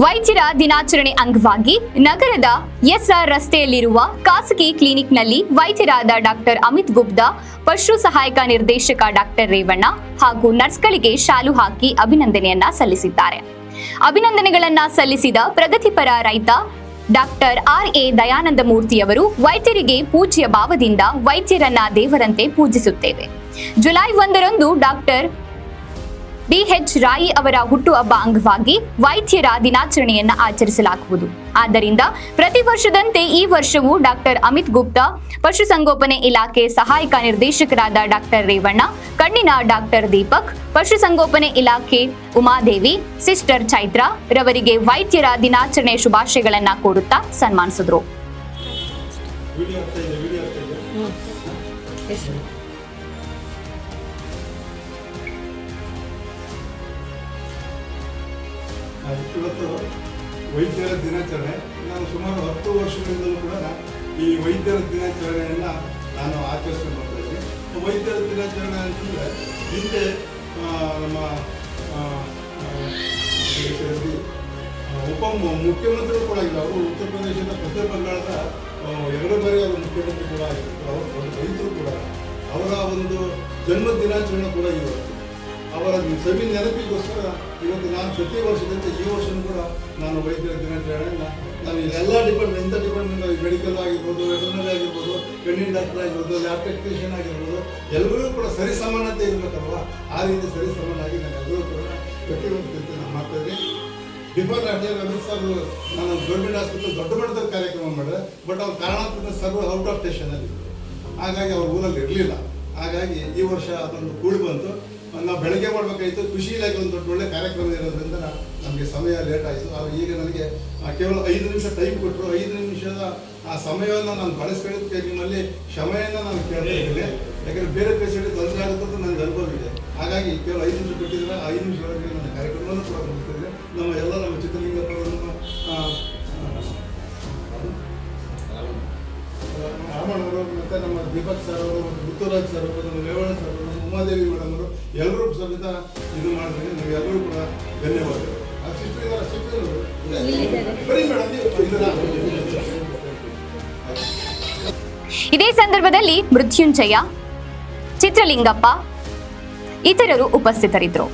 ವೈದ್ಯರ ದಿನಾಚರಣೆ ಅಂಗವಾಗಿ ನಗರದ ಎಸ್ಆರ್ ರಸ್ತೆಯಲ್ಲಿರುವ ಖಾಸಗಿ ಕ್ಲಿನಿಕ್ನಲ್ಲಿ ವೈದ್ಯರಾದ ಡಾಕ್ಟರ್ ಅಮಿತ್ ಗುಪ್ತಾ, ಪಶು ಸಹಾಯಕ ನಿರ್ದೇಶಕ ಡಾಕ್ಟರ್ ರೇವಣ್ಣ ಹಾಗೂ ನರ್ಸ್ಗಳಿಗೆ ಶಾಲು ಹಾಕಿ ಅಭಿನಂದನೆಯನ್ನ ಸಲ್ಲಿಸಿದ್ದಾರೆ. ಅಭಿನಂದನೆಗಳನ್ನ ಸಲ್ಲಿಸಿದ ಪ್ರಗತಿಪರ ರೈತ ಡಾಕ್ಟರ್ ಆರ್ ಎ ದಯಾನಂದ ಮೂರ್ತಿಯವರು ವೈದ್ಯರಿಗೆ ಪೂಜ್ಯ ಭಾವದಿಂದ ವೈದ್ಯರನ್ನ ದೇವರಂತೆ ಪೂಜಿಸುತ್ತೇವೆ. ಜುಲೈ ಒಂದರಂದು ಡಾಕ್ಟರ್ ಬಿಎಚ್ ರಾಯಿ ಅವರ ಹುಟ್ಟುಹಬ್ಬ ಅಂಗವಾಗಿ ವೈದ್ಯರ ದಿನಾಚರಣೆಯನ್ನು ಆಚರಿಸಲಾಗುವುದು. ಆದ್ದರಿಂದ ಪ್ರತಿ ವರ್ಷದಂತೆ ಈ ವರ್ಷವೂ ಡಾಕ್ಟರ್ ಅಮಿತ್ ಗುಪ್ತಾ, ಪಶುಸಂಗೋಪನೆ ಇಲಾಖೆ ಸಹಾಯಕ ನಿರ್ದೇಶಕರಾದ ಡಾಕ್ಟರ್ ರೇವಣ್ಣ, ಕಣ್ಣಿನ ಡಾಕ್ಟರ್ ದೀಪಕ್, ಪಶುಸಂಗೋಪನೆ ಇಲಾಖೆ ಉಮಾದೇವಿ, ಸಿಸ್ಟರ್ ಚೈತ್ರ ರವರಿಗೆ ವೈದ್ಯರ ದಿನಾಚರಣೆ ಶುಭಾಶಯಗಳನ್ನ ಕೋರುತ್ತಾ ಸನ್ಮಾನಿಸಿದ್ರು. ಇವತ್ತು ವೈದ್ಯರ ದಿನಾಚರಣೆ. ನಾನು ಸುಮಾರು ಹತ್ತು ವರ್ಷಗಳಿಂದಲೂ ಕೂಡ ಈ ವೈದ್ಯರ ದಿನಾಚರಣೆಯನ್ನು ನಾನು ಆಚರಿಸ್ತಾ ಬರ್ತಾ ಇದ್ದೀನಿ. ವೈದ್ಯರ ದಿನಾಚರಣೆ ಅಂತಂದರೆ ಹಿಂದೆ ನಮ್ಮ ಉಪ ಮು- ಮುಖ್ಯಮಂತ್ರಿಗಳು ಕೂಡ ಆಗಿಲ್ಲ ಅವರು ಉತ್ತರ ಪ್ರದೇಶದ ಪಶ್ಚಿಮ ಬಂಗಾಳದ ಎರಡು ಬಾರಿ ಅವರು ಮುಖ್ಯಮಂತ್ರಿ ಕೂಡ ಆಗಿರ್ತಾರೆ ಅವರು ರೈತರು ಕೂಡ. ಅವರ ಒಂದು ಜನ್ಮ ದಿನಾಚರಣೆ ಕೂಡ ಇವತ್ತು. ಅವರ ಸವಿ ನೆನಪಿಗೋಸ್ಕರ ಇವತ್ತು ನಾನು ಪ್ರತಿ ವರ್ಷದಂತೆ ಈ ವರ್ಷನೂ ಕೂಡ ನಾನು ವೈದ್ಯರ ದಿನಾಚರಣೆಯನ್ನು ನಾನು ಎಲ್ಲ ಡಿಪಾರ್ಟ್ಮೆಂಟ್ ಎಂಥ ಡಿಪಾರ್ಟ್ಮೆಂಟ್ ಮೆಡಿಕಲ್ ಆಗಿರ್ಬೋದು ವೆಟರ್ನರಿ ಆಗಿರ್ಬೋದು ಕಣ್ಣಿನ ಡಾಕ್ಟರ್ ಆಗಿರ್ಬೋದು ಲ್ಯಾಬ್ ಟೆಕ್ನಿಷಿಯನ್ ಆಗಿರ್ಬೋದು ಎಲ್ಲರಿಗೂ ಕೂಡ ಸರಿ ಸಮಾನತೆ ಇರಬೇಕಲ್ವಾ? ಆ ರೀತಿ ಸರಿ ಸಮಾನಾಗಿ ನಾನು ಎಲ್ಲರೂ ಕೂಡ ಪ್ರತಿಯೊಂದು ನಾನು ಮಾಡ್ತಾ ಇದ್ದೀನಿ. Before last year Amit sir ನಾನು ಗೌರ್ಮೆಂಟ್ ಆಸ್ಪತ್ರೆ ದೊಡ್ಡ ಮಟ್ಟದ ಕಾರ್ಯಕ್ರಮ ಮಾಡಿದೆ. ಬಟ್ ಅವ್ರ ಕಾರಣಾಂತರ ಸರ್ ಔಟ್ ಆಫ್ ಸ್ಟೇಷನಲ್ಲಿ ಹಾಗಾಗಿ ಅವ್ರ ಊರಲ್ಲಿ ಇರಲಿಲ್ಲ. ಹಾಗಾಗಿ ಈ ವರ್ಷ ಅದೊಂದು ಕೂಡಿ ಬಂತು. ನಾವು ಬೆಳಗ್ಗೆ ಮಾಡಬೇಕಾಯಿತು, ಕೃಷಿ ಇಲಾಖೆ ಒಂದು ದೊಡ್ಡ ಒಳ್ಳೆ ಕಾರ್ಯಕ್ರಮ ಇರೋದ್ರಿಂದ ನಮಗೆ ಸಮಯ ಲೇಟ್ ಆಯಿತು. ಆದರೆ ಈಗ ನನಗೆ ಕೇವಲ ಐದು ನಿಮಿಷ ಟೈಮ್ ಕೊಟ್ಟರು ಐದು ನಿಮಿಷದ ಆ ಸಮಯವನ್ನು ನಾನು ಬಳಸ್ಕೊಳ್ಳೋದಕ್ಕೆ ನಿಮ್ಮಲ್ಲಿ ಕ್ಷಮೆಯನ್ನು ನಾನು ಕೇಳ್ತಾ ಇದ್ದೀನಿ. ಯಾಕಂದರೆ ಬೇರೆ ಪೇಷಂಟ್ ತೊಂದರೆ ಆಗುತ್ತೆ ನನಗೆ ಅನುಭವ ಇದೆ. ಹಾಗಾಗಿ ಕೇವಲ ಐದು ನಿಮಿಷ ಕೊಟ್ಟಿದ್ರೆ ಐದು ನಿಮಿಷದೊಳಗೆ ನನ್ನ ಕಾರ್ಯಕ್ರಮವನ್ನು ಕೂಡ ಮುಗಿಸ್ತಿದ್ದೆ ನಮ್ಮ ಎಲ್ಲ ನಮ್ಮ ಚಿತ್ರಲಿಂಗಪ್ಪ ರಾಮಣ್ಣವರು ಮತ್ತು ನಮ್ಮ ದೀಪಕ್ ಸರ್ ಅವರು ಮತ್ತು ಋತುರಾಜ್ ಸರ್ ಅವರು, ನಮ್ಮ ರೇವಣ್ಣ ಸರ್ ಅವರು ಉಮಾದೇವಿ ಎಲ್ಲರೂ ಸಮೇತ ಇದು ಮಾಡಿದ್ರೆ ನೀವು ಎಲ್ಲರೂ ಕೂಡ ಧನ್ಯವಾದಗಳು. ಇದೇ ಸಂದರ್ಭದಲ್ಲಿ ಮೃತ್ಯುಂಜಯ ಚಿತ್ರಲಿಂಗಪ್ಪ ಇತರರು ಉಪಸ್ಥಿತರಿದ್ದರು.